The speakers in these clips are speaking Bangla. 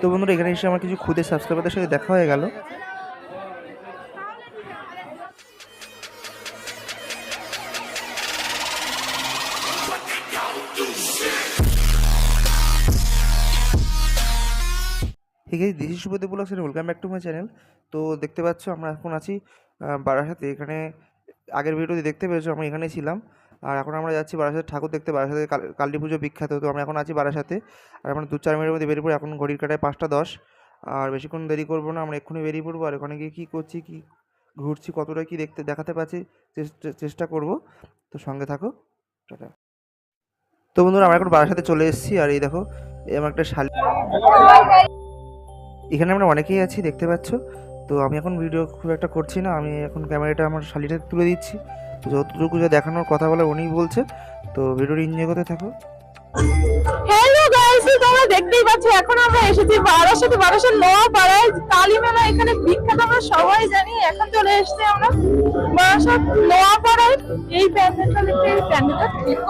তো বন্ধুরা, এখানে এসে আমার কিছু খুদে সাবস্ক্রাইবারদের সাথে দেখা হয়ে গেল। ঠিক আছে দিশি সুবোধে blogs welcome back to my channel তো দেখতে পাচ্ছ, আমরা এখন আছি বারাসাতে। এখানে আগের ভিডিওতে দেখতে পেরেছ, আমরা এখানে ছিলাম। আর এখন আমরা যাচ্ছি বারাসাতে, ঠাকুর দেখতে বারাসাতে, কাল- পুজো বিখ্যাত, তো আমরা এখন আছি বারাসাতে। আর আমরা দু চার মিনিটের মধ্যে বেরিয়ে পড়ি এখন ঘড়ির কাটায় পাঁচটা দশ। আর বেশিক্ষণ দেরি করব না, আমরা এক্ষুনি বেরিয়ে পড়ব, আর ওখানে গিয়ে কী করছি, কী ঘুরছি, কতটা কী দেখতে, দেখাতে পারছি, চেষ্টা- করব। তো সঙ্গে থাকো, টাটা। তো বন্ধুরা, আমরা এখন বারাসাতে চলে এসেছি, আর এই দেখো আমার একটা শালি এখানে আমরা অনেকেই আছি, দেখতে পাচ্ছ। তো আমি এখন ভিডিও খুব একটা করছি না, আমি এখন ক্যামেরাটা আমার শালিটা তুলে দিচ্ছি। যতটুকু যা দেখানোর কথা বলে উনিই বলছে। তো ভিডিওটা এনজয় করতে থাকো। হ্যালো গাইস তোমরা দেখতেই পাচ্ছ, এখন আমরা এসেছি বারাসাতে, বারাসাত নোয়া পাড়ায় কালী মেলা এখানে বিখ্যাত, আমরা সবাই জানি, এখন চলে এসেছি আমরা বারাসাত নোয়া পাড়ায় এই প্যান্ডেলটা দেখতে, এই প্যান্ডেলটা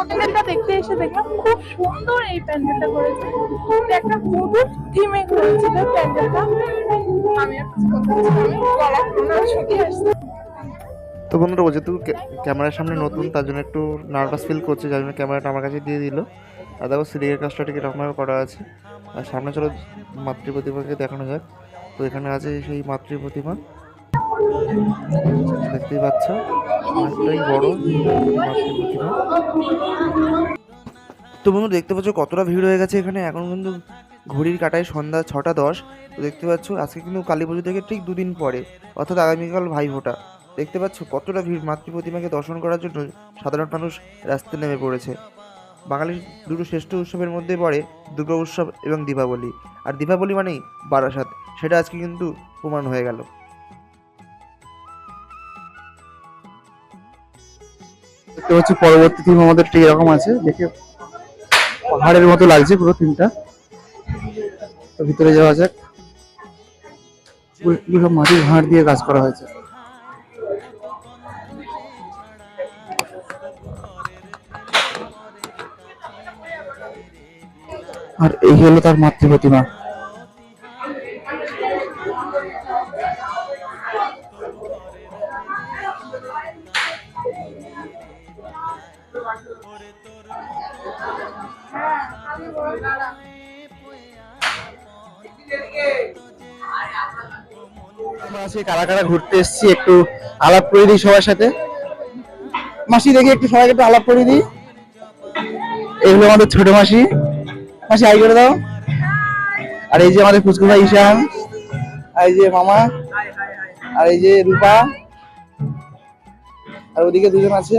প্যান্ডেলটা দেখতে এসে দেখলাম, খুব সুন্দর এই প্যান্ডেলটা করেছে। এটা একটা হুদুর থিমে করেছে প্যান্ডেলটা। আমি আর গলা ছুটি আসছে। তো বন্ধুরা, ও যেহেতু ক্যা- ক্যামেরার সামনে নতুন, তার জন্য একটু নার্ভাস ফিল করছে, যার জন্য ক্যামেরাটা আমার কাছে দিয়ে দিল। আর দেখো সিরিয়ার কাজটা ঠিক এরকমভাবে করা আছে। আর সামনে চলো, মাতৃ প্রতিমাকে দেখানো যাক। তো এখানে আছে সেই মাতৃ প্রতিমা। দেখতেই পাচ্ছ, অনেকটাই বড় মাতৃ প্রতিমা। তো বন্ধু, দেখতে পাচ্ছ কতটা ভিড় হয়ে গেছে এখানে। এখন কিন্তু ঘড়ির কাটায় সন্ধ্যা ছটা দশ। তো দেখতে পাচ্ছ, আজকে কিন্তু কালী পুজো থেকে ঠিক দুদিন পরে, অর্থাৎ আগামীকাল ভাইফোঁটা। দেখতে পাচ্ছ কতটা ভিড়। মাতৃ প্রতিমাকে দর্শন করার জন্য সাধারণ মানুষ রাস্তায় নেমে পড়েছে। বাঙালির দুটো শ্রেষ্ঠ উৎসবের মধ্যে পড়ে দুর্গা উৎসব এবং দীপাবলি। আর দীপাবলি মানেই বারাসাত। সেটা আজকে কিন্তু প্রমাণ হয়ে গেল। দেখতে পাচ্ছি পরবর্তী থিম আমাদের ঠিক এরকম আছে, দেখে পাহাড়ের মতো লাগছে পুরো থিমটা ভিতরে যাওয়া যাক। পুরো- সব মাটির ভাঁড় দিয়ে কাজ করা হয়েছে। আর এই হলো তার মাতৃ প্রতিমা আছি কারা কারা ঘুরতে এসেছি একটু আলাপ করে দিই সবার সাথে। মাসি, দেখি একটু সবাইকে একটু আলাপ করে দিই। এগুলো আমাদের ছোট মাসি। মাসি আই করে দাও। আর এই যে আমাদের ফুচকু ভাই ঈশান, আর এই যে মামা, আর এই যে রূপা, আর ওদিকে দুজন আছে।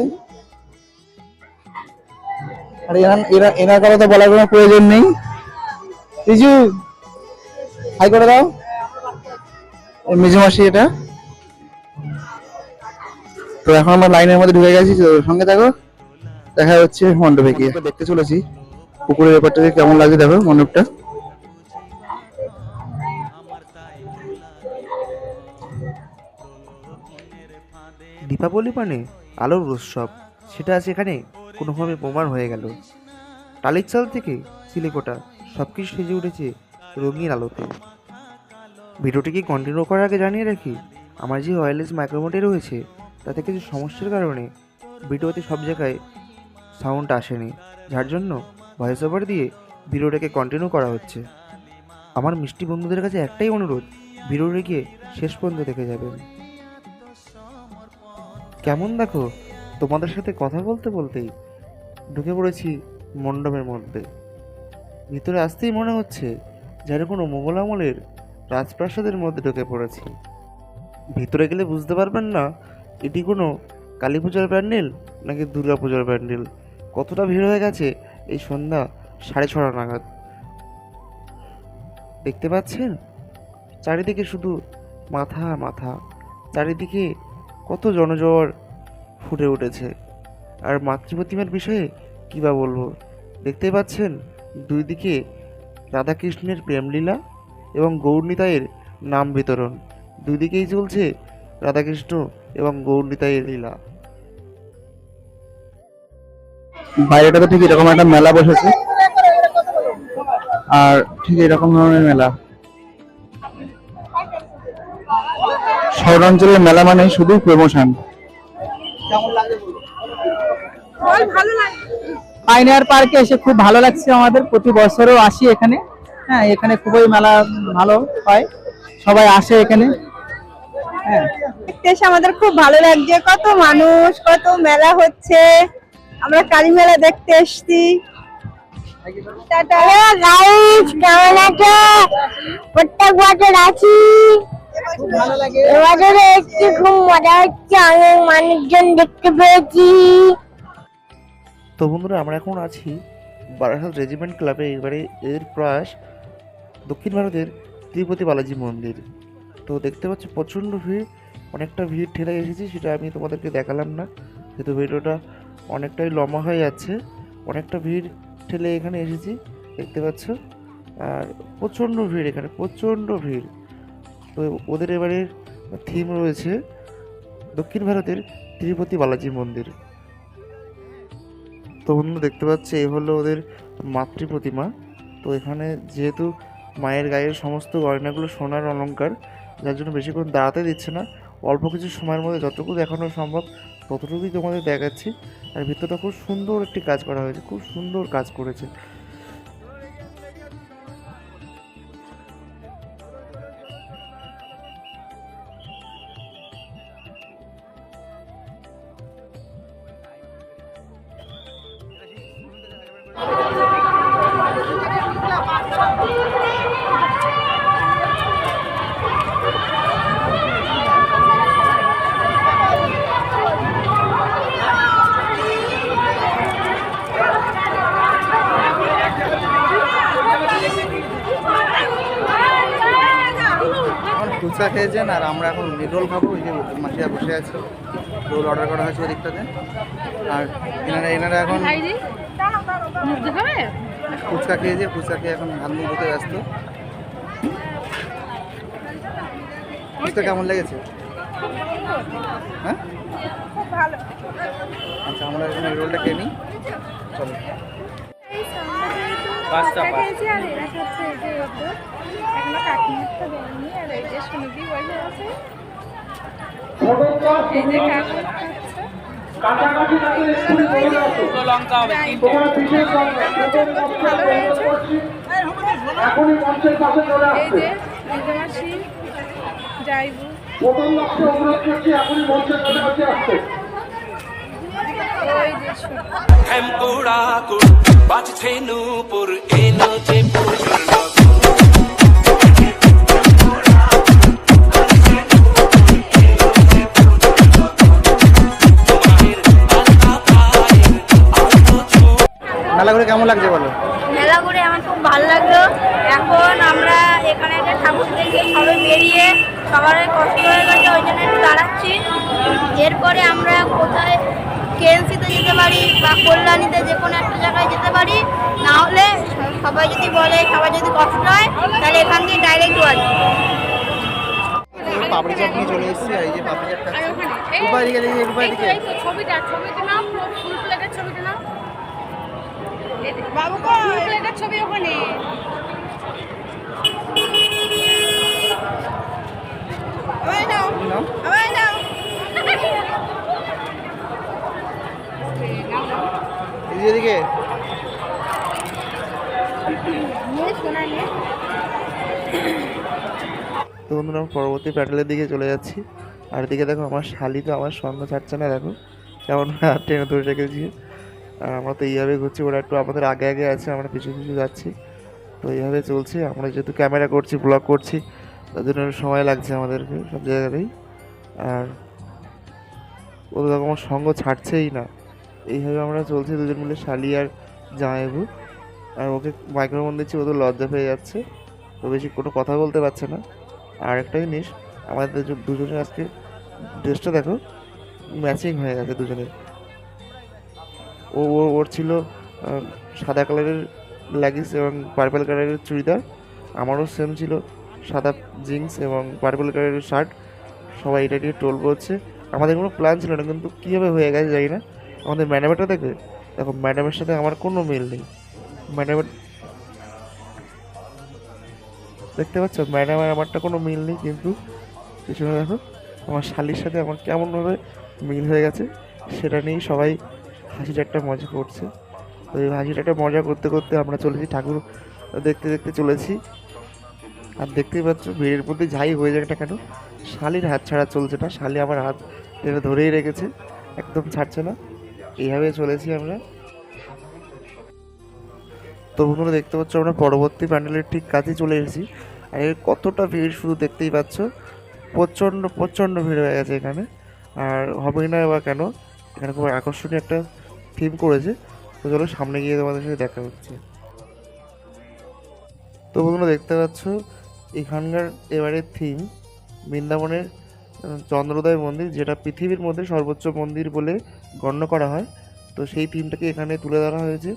আর এরা এরা, এনার কথা তো বলার কোনো প্রয়োজন নেই। রিজু হাই করে দাও। মেজো মাসি এটা। তো এখন আমরা লাইনের মধ্যে ঢুকে গেছি, তো সঙ্গে থাকো। দেখা হচ্ছে মণ্ডপে গিয়ে। দেখতে চলেছি। পুকুরের ব্যাপারটা দেখে কেমন লাগে দেখো মণ্ডপটা দীপাবলি মানে আলোর উৎসব। সেটা আজ এখানে কোনোভাবে প্রমাণ হয়ে গেল। টালির চাল থেকে সিলেকোটা সব কিছু সেজে উঠেছে রঙিন আলোতে। ভিডিওটিকে কন্টিনিউ করার আগে জানিয়ে রাখি, আমার যে ওয়্যারলেস মাইক্রোফোনটি রয়েছে, তাতে কিছু সমস্যার কারণে ভিডিওতে সব জায়গায় সাউন্ড আসেনি। যার জন্য ভয়েস ওভার দিয়ে ভিডিওটাকে কন্টিনিউ করা হচ্ছে। আমার মিষ্টি বন্ধুদের কাছে একটাই অনুরোধ ভিডিওটিকে শেষ পর্যন্ত দেখে যাবেন। কেমন দেখো? তোমাদের সাথে কথা বলতে বলতেই ঢুকে পড়েছি মণ্ডপের মধ্যে। ভিতরে আসতেই মনে হচ্ছে যেন কোনো মোগল আমলের রাজপ্রাসাদের মধ্যে ঢুকে পড়েছি। ভিতরে গেলে বুঝতে পারবেন না এটি কোনো কালী পূজার প্যান্ডেল নাকি দুর্গা পূজার প্যান্ডেল। কতটা ভিড় হয়ে গেছে এই সন্ধ্যা সাড়ে ছটা নাগাদ। দেখতে পাচ্ছেন? চারিদিকে শুধু মাথা মাথা। চারিদিকে কত জনজোয়ার ফুটে উঠেছে। আর মাতৃপ্রতিমার বিষয়ে কী বা বলব? দেখতে পাচ্ছেন দুই দিকে রাধাকৃষ্ণের প্রেমলীলা এবং গৌরনিতাইয়ের নাম বিতরণ। দুই দিকেই চলছে রাধাকৃষ্ণ এবং গৌরনিতাইয়ের লীলা। বাইরেটাতে ঠিক এরকম একটা মেলা বসেছে। আর ঠিক এরকম ধরনের মেলা। শহরাঞ্চলের মেলা মানে শুধু প্রমোশন বল ভালো পাইনিয়ার পার্কে এসে খুব ভালো লাগছে আমাদের। প্রতি বছরও আসি এখানে। হ্যাঁ এখানে খুবই মেলা ভালো হয়। সবাই আসে এখানে। হ্যাঁ। দেখতে এসে আমাদের খুব ভালো লাগছে। কত মানুষ কত মেলা হচ্ছে। আমরা কালী মেলা দেখতে এসছি। কেমন আছো? প্রত্যেক বছর আছি। ভালো একটু খুব মজা হচ্ছে অনেক মানুষজন দেখতে পেয়েছি। তো বন্ধুরা আমরা এখন আছি বারাসাত রেজিমেন্ট ক্লাবে এবারে এর প্রয়াস দক্ষিণ ভারতের তিরুপতি বালাজি মন্দির। তো দেখতে পাচ্ছি প্রচণ্ড ভিড় অনেকটা ভিড় ঠেলে এসেছি সেটা আমি তোমাদেরকে দেখালাম না যেহেতু ভিডিওটা অনেকটাই লম্বা হয়ে যাচ্ছে। অনেকটা ভিড় ঠেলে এখানে এসেছি, দেখতে পাচ্ছ। আর প্রচণ্ড ভিড় এখানে, প্রচণ্ড ভিড়। তো ওদের এবারে থিম রয়েছে দক্ষিণ ভারতের তিরুপতি বালাজি মন্দির। তো বন্ধু দেখতে পাচ্ছি এই হলো ওদের মাতৃ প্রতিমা। তো এখানে যেহেতু মায়ের গায়ের সমস্ত গয়নাগুলো সোনার অলংকার, যার জন্য বেশিক্ষণ দাঁড়াতে দিচ্ছে না, অল্প কিছু সময়ের মধ্যে যতটুকু দেখানো সম্ভব ততটুকুই তোমাদের দেখাচ্ছি। আর ভিতরটা খুব সুন্দর একটি কাজ করা হয়েছে, খুব সুন্দর কাজ করেছে। এখন ফুচকা খেয়েছেন আর আমরা এখন রোল খাব ওই যে মাসিয়া বসে আছে। রোল অর্ডার করা হয়েছে ওদিকটাতে। আর এনারা এনারা এখন ফুচকা খেয়েছে ফুচকা খেয়ে এখন ধান মুখ হতে ব্যস্ত। ফুচকা কেমন লেগেছে? হ্যাঁ? আচ্ছা আমরা এখানে রোলটা খেয়ে নিই। চলো। পাঁচটা খেয়েছি আর এরা খাচ্ছে এই যে এগুলো এখনও কাকিমারটা দেয়নি আর এই যে সুনিধি বসে আছে। এই যে যে মেজমাসি যাইবু। মেলা করে কেমন লাগছে বলো? মেলা ঘুরে আমার খুব ভালো লাগল। এখন আমরা এখানে একটা ঠাকুর দেখে সবাই বেরিয়ে সবার কষ্ট হয়ে গেছে, ওই জন্য একটু দাঁড়াচ্ছি। এরপরে আমরা কোথায় কেএনসিতে যেতে পারি বা কল্যাণীতে যে কোনো একটা জায়গায় যেতে পারি না হলে সবাই যদি বলে সবাই যদি কষ্ট হয় তাহলে এখান থেকে ডাইরেক্ট যাওয়া পাপড়ি চাট নিয়ে চলে এসেছি এই যে পাপড়ি চাট খাচ্ছি দিকে দেখি রূপার দিকে। ছবিটা ছবিটা নাও ফুল প্লেটের ছবিটা নাও। বাবু ফুল প্লেটের ছবি ওখানে। আমায় নাও নাও নাও। শোনা নিয়ে তো বন্ধুরা আমরা পরবর্তী প্যাটেলের দিকে চলে যাচ্ছি। আর এদিকে দেখো আমার শালি তো আমার সঙ্গ ছাড়ছে না দেখো। কেমন টেনে ধরে রেখেছি। আর আমরা তো এইভাবে ঘুরছি ওরা একটু আমাদের আগে আগে আছে আমরা পিছু পিছু যাচ্ছি। তো এইভাবে চলছে আমরা যেহেতু ক্যামেরা করছি ব্লগ করছি তার জন্য সময় লাগছে আমাদেরকে সব জায়গাতেই। আর ওদের দেখো আমার সঙ্গ ছাড়ছেই না। এইভাবে আমরা চলছি দুজন মিলে, শালি আর জামাইবু আর ওকে মাইক্রোফোন দিচ্ছি, ও তো লজ্জা পেয়ে যাচ্ছে। তো বেশি কোনো কথা বলতে পারছে না। আর একটা জিনিস, আমাদের দুজনের আজকে ড্রেসটা দেখো ম্যাচিং হয়ে গেছে দুজনের। ও, ও- ওর ছিল সাদা কালারের লেগিংস এবং পার্পল কালারের চুড়িদার। আমারও সেম ছিল, সাদা জিন্স এবং পার্পেল কালারের শার্ট সবাই এটা নিয়ে টোল করছে। আমাদের কোনো প্ল্যান ছিল না, কিন্তু কীভাবে হয়ে গেছে জানি না। আমাদের ম্যানেজারটা দেখে, দেখো, ম্যাডামের সাথে আমার কোনো মিল নেই। ম্যাডামের দেখতে পাচ্ছ? ম্যাডাম আর আমারটা কোনো মিল নেই, কিন্তু পিছনে দেখো, আমার শালির সাথে আমার কেমনভাবে মিল হয়ে গেছে, সেটা নিয়েই সবাই হাসি ঠাট্টা মজা করছে। তো এই হাসি ঠাট্টা মজা করতে করতে আমরা চলেছি, ঠাকুর দেখতে দেখতে চলেছি। আর দেখতেই পাচ্ছ, ভিড়ের মধ্যে যাই হয়ে যাক না কেন, শালির হাত ছাড়া চলছে না, শালি আমার হাত টেনে ধরেই রেখেছে, একদম ছাড়ছে না। এইভাবে চলেছি আমরা। তো বন্ধুরা, দেখতে পাচ্ছ আমরা পরবর্তী প্যান্ডেলের ঠিক কাছে চলে এসেছি। আর এর কতটা ভিড় শুধু দেখতেই পাচ্ছ, প্রচণ্ড প্রচণ্ড ভিড় হয়ে গেছে এখানে। আর হবেই না বা কেন, এখানে খুব আকর্ষণীয় একটা থিম করেছে। তো চলো সামনে গিয়ে তোমাদের সাথে দেখা হচ্ছে। তো বন্ধুরা, দেখতে পাচ্ছ, এখানকার এবারের থিম বৃন্দাবনের চন্দ্রোদয় মন্দির, যেটা পৃথিবীর মধ্যে সর্বোচ্চ মন্দির বলে গণ্য করা হয়। তো সেই থিমটাকে এখানে তুলে ধরা হয়েছে।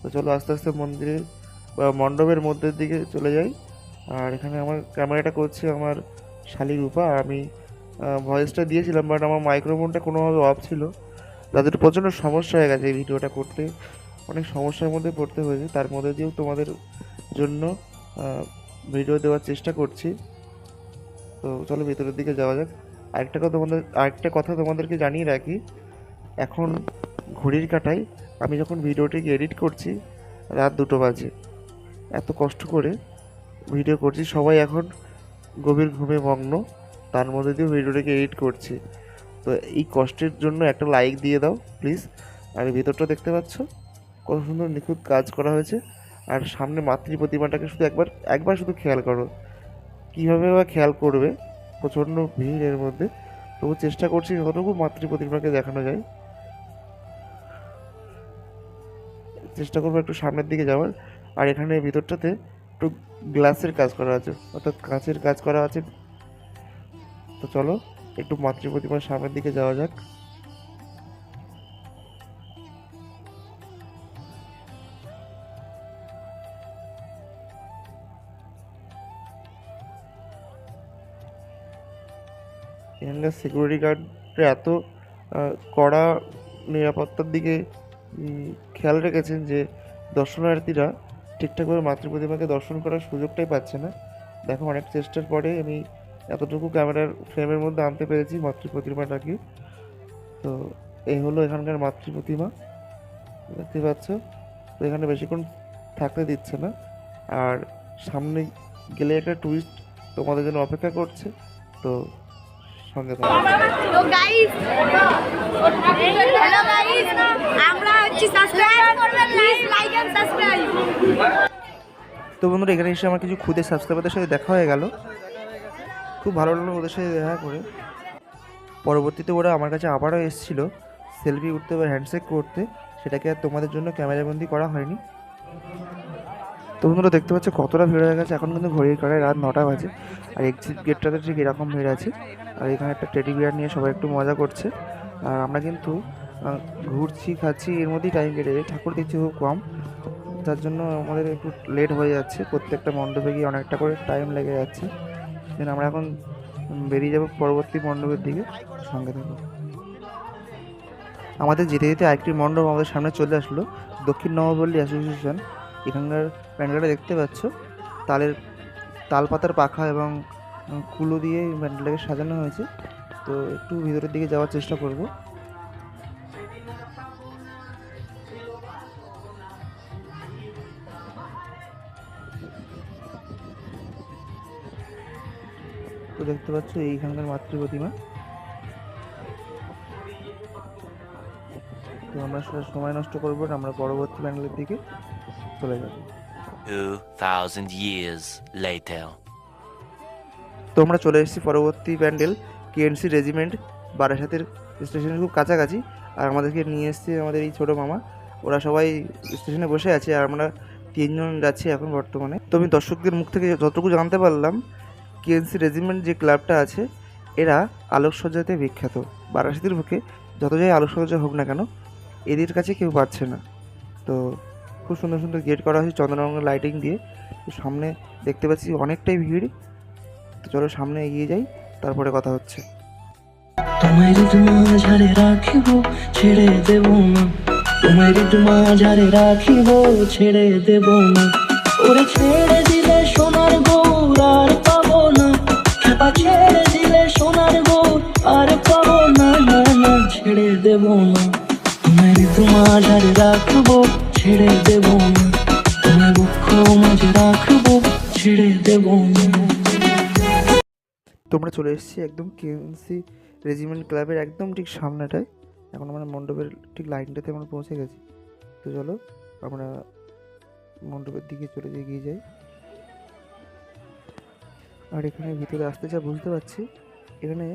তো চলো আস্তে আস্তে মন্দিরের বা মণ্ডপের মধ্যের দিকে চলে যাই। আর এখানে আমার ক্যামেরাটা করছে আমার শালি রূপা। আর আমি ভয়েসটা দিয়েছিলাম বাট আমার মাইক্রোফোনটা কোনোভাবে অফ ছিল। তাদের প্রচণ্ড সমস্যা হয়ে গেছে এই ভিডিওটা করতে। অনেক সমস্যার মধ্যে পড়তে হয়েছে। তার মধ্যে দিয়েও তোমাদের জন্য ভিডিও দেওয়ার চেষ্টা করছি। তো চলো ভেতরের দিকে যাওয়া যাক। আরেকটা কথা তোমাদের, আরেকটা কথা তোমাদেরকে জানিয়ে রাখি। এখন ঘড়ির কাটায় আমি যখন ভিডিওটিকে এডিট করছি, রাত দুটো বাজে। এত কষ্ট করে ভিডিও করছি, সবাই এখন গভীর ঘুমে মগ্ন, তার মধ্যে দিয়ে ভিডিওটাকে এডিট করছি। তো এই কষ্টের জন্য একটা লাইক দিয়ে দাও প্লিজ আর ভিতরটা দেখতে পাচ্ছ? কত সুন্দর নিখুঁত কাজ করা হয়েছে। আর সামনে মাতৃ প্রতিমাটাকে শুধু একবার একবার শুধু খেয়াল করো। কীভাবে বা খেয়াল করবে? প্রচণ্ড ভিড় এর মধ্যে। তবু চেষ্টা করছি যতটুকু মাতৃ প্রতিমাকে দেখানো যায়। চেষ্টা করব একটু সামনের দিকে যাওয়ার। আর এখানে ভিতরটাতে একটু গ্লাসের কাজ করা আছে। অর্থাৎ কাঁচের কাজ করা আছে। তো চলো, একটু মাতৃ প্রতিমার সামনের দিকে যাওয়া যাক। এখানকার সিকিউরিটি গার্ডরা এত কড়া নিরাপত্তার দিকে খেয়াল রেখেছেন যে দর্শনার্থীরা ঠিকঠাকভাবে মাতৃ প্রতিমাকে দর্শন করার সুযোগটাই পাচ্ছে না। দেখো, অনেক চেষ্টার পরে আমি এতটুকু ক্যামেরার ফ্রেমের মধ্যে আনতে পেরেছি মাতৃ প্রতিমাটাকে তো এই হলো এখানকার মাতৃ প্রতিমা দেখতে পাচ্ছ? তো এখানে বেশিক্ষণ থাকতে দিচ্ছে না। আর সামনে গেলে একটা টুরিস্ট তোমাদের জন্য অপেক্ষা করছে। তো সঙ্গে থাকো। তো গাইস হ্যালো গাইস আমরা হচ্ছে সাবস্ক্রাইব করবেন প্লিজ লাইক এন্ড সাবস্ক্রাইব তো বন্ধুরা এখানে এসে আমার কিছু খুদে সাবস্ক্রাইবারদের সাথে দেখা হয়ে গেল। খুব ভালো লাগল ওদের সাথে দেখা করে। পরবর্তীতে ওরা আমার কাছে আবারও এসেছিল সেলফি উঠতে বা হ্যান্ডশেক করতে। সেটাকে আর তোমাদের জন্য ক্যামেরাবন্দি করা হয়নি। তো বন্ধুরা দেখতে পাচ্ছ কতটা ভিড় হয়ে গেছে। এখন কিন্তু ঘড়ির কাটায় রাত নটা বাজে। আর এক্সিট গেটটাতে ঠিক এরকম ভিড় আছে। আর এখানে একটা টেডি বিয়ার নিয়ে সবাই একটু মজা করছে। আর আমরা কিন্তু ঘুরছি, খাচ্ছি, এর মধ্যেই টাইম কেটে যায়। ঠাকুর দেখছি খুব কম। যার জন্য আমাদের একটু লেট হয়ে যাচ্ছে। প্রত্যেকটা মণ্ডপে গিয়ে অনেকটা করে টাইম লেগে যাচ্ছে। দেন আমরা এখন বেরিয়ে যাব পরবর্তী মণ্ডপের দিকে। সঙ্গে থাকো। আমাদের যেতে যেতে আরেকটি মণ্ডপ আমাদের সামনে চলে আসলো। দক্ষিণ নবপল্লী অ্যাসোসিয়েশন এখানকার প্যান্ডেলটা দেখতে পাচ্ছ। তালের তাল পাতার পাখা এবং কুলো দিয়ে প্যান্ডেলটাকে সাজানো হয়েছে। তো একটু ভিতরের দিকে যাওয়ার চেষ্টা করব। তো দেখতে পাচ্ছ এইখানকার মাতৃ প্রতিমা। তো আমরা সময় নষ্ট করব না, আমরা পরবর্তী প্যান্ডেলের দিকে। চলে যাব। 2,000 years later. তো আমরা চলে এসেছি পরবর্তী প্যান্ডেল কেএনসি রেজিমেন্ট বারাসাতের স্টেশনের খুব কাছাকাছি। আর আমাদেরকে নিয়ে এসছে আমাদের এই ছোটো মামা। ওরা সবাই স্টেশনে বসে আছে আর আমরা তিনজন যাচ্ছি এখন বর্তমানে। তো আমি দর্শকদের মুখ থেকে যতটুকু জানতে পারলাম কেএনসি রেজিমেন্ট যে ক্লাবটা আছে এরা আলোকসজ্জাতে বিখ্যাত। বারাসাতের বুকে যত যাই আলোকসজ্জা হোক না কেন এদের কাছে কেউ পাচ্ছে না। তো খুব সুন্দর সুন্দর গেট করা হয়েছে চন্দ্ররঙের লাইটিং দিয়ে। তো সামনে দেখতে পাচ্ছি অনেকটাই ভিড়। তো চলো সামনে এগিয়ে যাই, তারপরে কথা হচ্ছে। তোমায় ছেড়ে দেব না। রাখিব, ছেড়ে ছেড়ে দিলে সোনার আর না। ছেড়ে দিলে আর না ছেড়ে দেব রাখব ছেড়ে দেব বক্ষ মাঝে রাখব, ছেড়ে দেব তোমরা চলে এসেছি একদম কেএমসি রেজিমেন্ট ক্লাবের একদম ঠিক সামনেটায়। এখন আমরা মণ্ডপের ঠিক লাইনটাতে আমরা পৌঁছে গেছি। তো চলো, আমরা মণ্ডপের দিকে চলে এগিয়ে যাই। আর এখানে ভিতরে আসতে যা বুঝতে পারছি, এখানে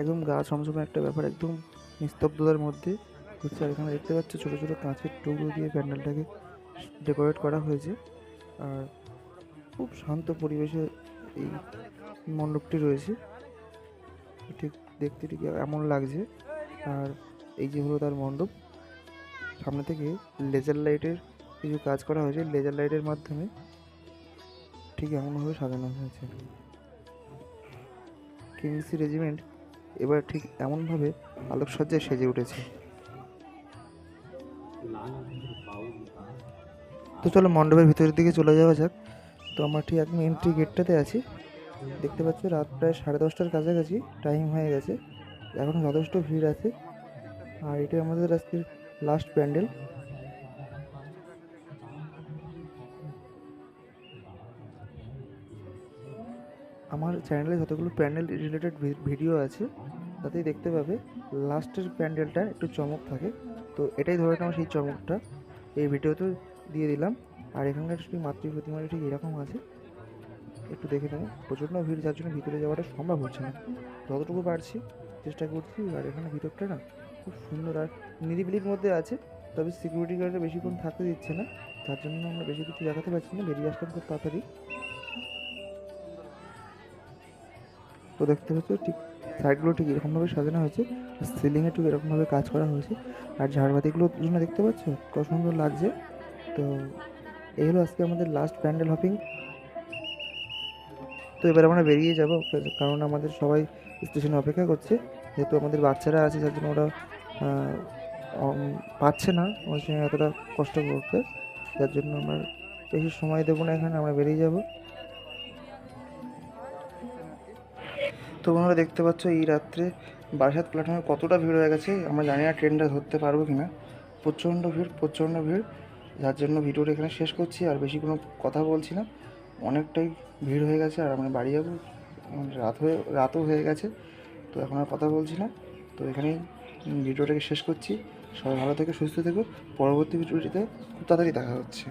একদম গা সমসমে একটা ব্যাপার, একদম নিস্তব্ধতার মধ্যে হচ্ছে আর এখানে দেখতে পাচ্ছ ছোটো ছোটো কাঁচের টুকরো দিয়ে প্যান্ডেলটাকে ডেকোরেট করা হয়েছে। আর খুব শান্ত পরিবেশে এই মণ্ডপটি রয়েছে। ঠিক দেখতে ঠিক এমন লাগছে। আর এই যে হলো তার মণ্ডপ। সামনে থেকে লেজার লাইটের কিছু কাজ করা হয়েছে। লেজার লাইটের মাধ্যমে ঠিক এমনভাবে সাজানো হয়েছে। কিংসি রেজিমেন্ট এবার ঠিক এমনভাবে আলোকসজ্জায় সেজে উঠেছে। তো চলো মণ্ডপের ভিতরের দিকে চলে যাওয়া যাক। তো আমার ঠিক আমি এন্ট্রি গেটটাতে আছি। দেখতে পাচ্ছ রাত প্রায় সাড়ে দশটার কাছাকাছি টাইম হয়ে গেছে। এখনও যথেষ্ট ভিড় আছে। আর এটাই আমাদের আজকের লাস্ট প্যান্ডেল আমার চ্যানেলে যতগুলো প্যান্ডেল রিলেটেড ভিডিও আছে, তাতেই দেখতে পাবে। লাস্টের প্যান্ডেলটা একটু চমক থাকে। তো এটাই ধরে নাও সেই চমকটা। এই ভিডিওতেও দিয়ে দিলাম। আর এখানকার ঠিক মাতৃ প্রতিমাটা ঠিক এরকম আছে। একটু দেখে নেব। প্রচণ্ড ভিড়, যার জন্য ভিতরে যাওয়াটা সম্ভব হচ্ছে না। যতটুকু পারছি চেষ্টা করছি। আর এখানে ভিতরটা না খুব সুন্দর আর নিরিবিলির মধ্যে আছে। তবে সিকিউরিটি গার্ডরা বেশিক্ষণ থাকতে দিচ্ছে না। তার জন্য আমরা বেশি কিছু দেখাতে পারছি না। বেরিয়ে আসলাম খুব তাড়াতাড়ি। তো দেখতে পাচ্ছ ঠিক সাইডগুলো ঠিক এরকমভাবে সাজানো হয়েছে সিলিংয়ে ঠিক এরকমভাবে কাজ করা হয়েছে। আর ঝাড়বাতিগুলোর জন্য দেখতে পাচ্ছ? কত সুন্দর লাগছে। তো এই হলো আজকে আমাদের লাস্ট প্যান্ডেল হপিং তো এবার আমরা বেরিয়ে যাব, কারণ আমাদের সবাই স্টেশনে অপেক্ষা করছে। যেহেতু আমাদের বাচ্চারা আছে, যার জন্য ওরা পাচ্ছে না ওই সময় এতটা কষ্ট করতে। যার জন্য আমরা বেশি সময় দেবো না এখানে, আমরা বেরিয়ে যাব। তো বন্ধুরা দেখতে পাচ্ছ এই রাত্রে বারাসাত প্ল্যাটফর্মে কতটা ভিড় হয়ে গেছে, আমরা জানি না ট্রেনটা ধরতে পারব কি না প্রচণ্ড ভিড় প্রচণ্ড ভিড়। যার জন্য ভিডিওটা এখানে শেষ করছি, আর বেশি কোনো কথা বলছি না। অনেকটাই ভিড় হয়ে গেছে, আর আমরা বাড়ি যাব। রাত হয়ে, রাতও হয়ে গেছে, তো এখন আর কথা বলছি না। তো এখানেই ভিডিওটাকে শেষ করছি। সবাই ভালো থেকে, সুস্থ থেকো। পরবর্তী ভিডিওটিতে খুব তাড়াতাড়ি দেখা হচ্ছে।